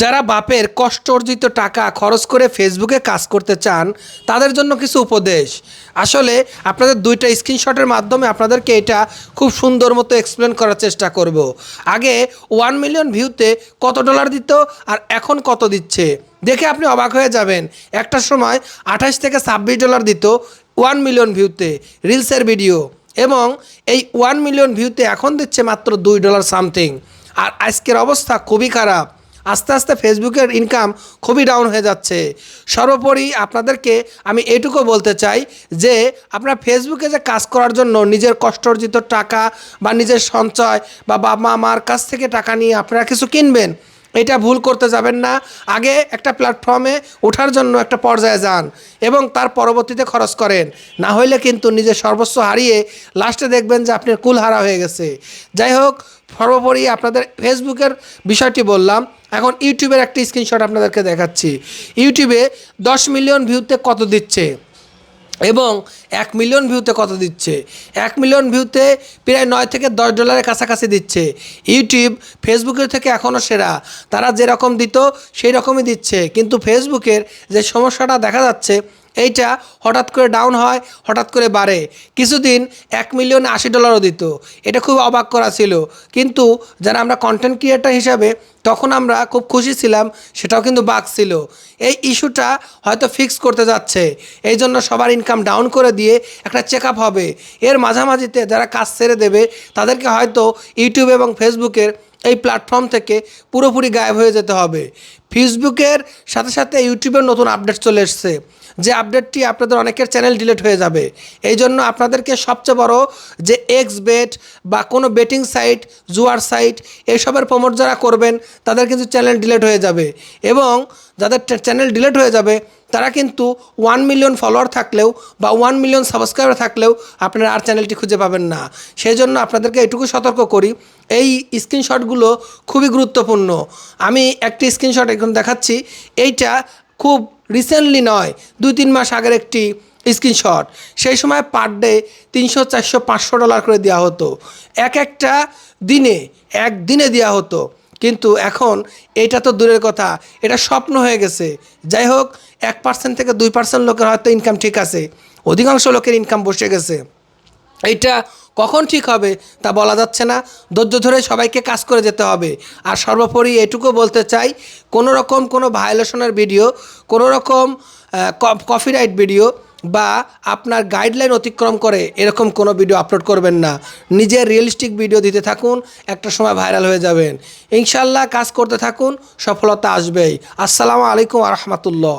যারা বাপের কষ্ট অর্জিত টাকা খরচ করে ফেসবুকে কাজ করতে চান, তাদের জন্য কিছু উপদেশ। আসলে আপনাদের দুইটা স্ক্রিনশটের মাধ্যমে আপনাদেরকে এটা খুব সুন্দর মতো এক্সপ্লেন করার চেষ্টা করব। আগে ওয়ান মিলিয়ন ভিউতে কত ডলার দিত আর এখন কত দিচ্ছে? দেখে আপনি অবাক হয়ে যাবেন। একটা সময় আঠাশ থেকে ছাব্বিশ ডলার দিত ওয়ান মিলিয়ন ভিউতে রিলসের ভিডিও এবং এই ওয়ান মিলিয়ন ভিউতে এখন দিচ্ছে মাত্র দুই ডলার সামথিং আর আজকের অবস্থা খুবই খারাপ। আস্তে আস্তে ফেসবুকের ইনকাম খুবই ডাউন হয়ে যাচ্ছে। সর্বোপরি আপনাদেরকে আমি এটুকু বলতে চাই যে, আপনার ফেসবুকে যে কাজ করার জন্য নিজের কষ্ট অর্জিত টাকা বা নিজের সঞ্চয় বা বাবা মার কাছ থেকে টাকা নিয়ে আপনারা কিছু কিনবেন এটা ভুল করতে যাবেন না। আগে একটা প্ল্যাটফর্মে ওঠার জন্য একটা পর্যায়ে যান এবং তার পরবর্তীতে খরচ করেন। না হইলে কিন্তু নিজের সর্বস্ব হারিয়ে লাস্টে দেখবেন যে আপনার কুল হারা হয়ে গেছে। যাই হোক, সর্বোপরি আপনাদের ফেসবুকের বিষয়টি বললাম। এখন ইউটিউবের একটি স্ক্রিনশট আপনাদেরকে দেখাচ্ছি। ইউটিউবে দশ মিলিয়ন ভিউতে কত দিচ্ছে? এবং এক মিলিয়ন ভিউতে কত দিচ্ছে? এক মিলিয়ন ভিউতে প্রায় নয় থেকে দশ ডলারের কাছাকাছি দিচ্ছে। ইউটিউব ফেসবুকের থেকে এখনও সেরা। তারা যেরকম দিত, সেই রকমই দিচ্ছে। কিন্তু ফেসবুকের যে সমস্যাটা দেখা যাচ্ছে এইটা হঠাৎ করে ডাউন হয়, হঠাৎ করে বাড়ে। কিছুদিন এক মিলিয়ন আশি ডলারও দিত। এটা খুব অবাক করা ছিল। কিন্তু যারা আমরা কন্টেন্ট ক্রিয়েটার হিসাবে তখন আমরা খুব খুশি ছিলাম, সেটাও কিন্তু বাক ছিল। এই ইস্যুটা হয়তো ফিক্স করতে যাচ্ছে। এই জন্য সবার ইনকাম ডাউন করে দিয়ে একটা চেক হবে। এর মাঝামাঝিতে যারা কাজ ছেড়ে দেবে, তাদেরকে হয়তো ইউটিউব এবং ফেসবুকের এই প্ল্যাটফর্ম থেকে পুরোপুরি গায়েব হয়ে যেতে হবে। ফেসবুকের সাথে সাথে ইউটিউবের নতুন আপডেট চলে এসছে। যে আপডেটটি আপনাদের অনেকের চ্যানেল ডিলেট হয়ে যাবে। এই জন্য আপনাদেরকে সবচেয়ে বড় যে এক্স বেট বা কোনো বেটিং সাইট জুয়ার সাইট এইসবের প্রমোট যারা করবেন, তাদের কিন্তু চ্যানেল ডিলেট হয়ে যাবে। এবং যাদের চ্যানেল ডিলেট হয়ে যাবে, তারা কিন্তু ওয়ান মিলিয়ন ফলোয়ার থাকলেও বা ওয়ান মিলিয়ন সাবস্ক্রাইবার থাকলেও আপনারা আর চ্যানেলটি খুঁজে পাবেন না। সেই জন্য আপনাদেরকে এটুকু সতর্ক করি, এই স্ক্রিনশটগুলো খুবই গুরুত্বপূর্ণ। আমি একটি স্ক্রিনশট এখন দেখাচ্ছি, এইটা খুব রিসেন্টলি নয় দুই তিন মাস আগের একটি স্ক্রিনশট সেই সময় পার ডে তিনশো চারশো পাঁচশো ডলার করে দেওয়া হতো। এক একটা দিনে, এক দিনে দেওয়া হতো। কিন্তু এখন এটা তো দূরের কথা, এটা স্বপ্ন হয়ে গেছে। যাই হোক, এক পার্সেন্ট থেকে দুই পার্সেন্ট লোকের হয়তো ইনকাম ঠিক আছে। অধিকাংশ লোকের ইনকাম বসে গেছে। এইটা কখন ঠিক হবে তা বলা যাচ্ছে না। ধৈর্য ধরে সবাইকে কাজ করে যেতে হবে। আর সর্বোপরি এটুকু বলতে চাই, কোনো রকম কোনো ভায়োলেশনের ভিডিও, কোনো রকম কপিরাইট ভিডিও বা আপনার গাইডলাইন অতিক্রম করে এরকম কোনো ভিডিও আপলোড করবেন না। নিজের রিয়েলিস্টিক ভিডিও দিতে থাকুন, একটা সময় ভাইরাল হয়ে যাবেন। ইনশাল্লাহ কাজ করতে থাকুন, সফলতা আসবেই। আসসালামু আলাইকুম আ রহমতুল্লাহ।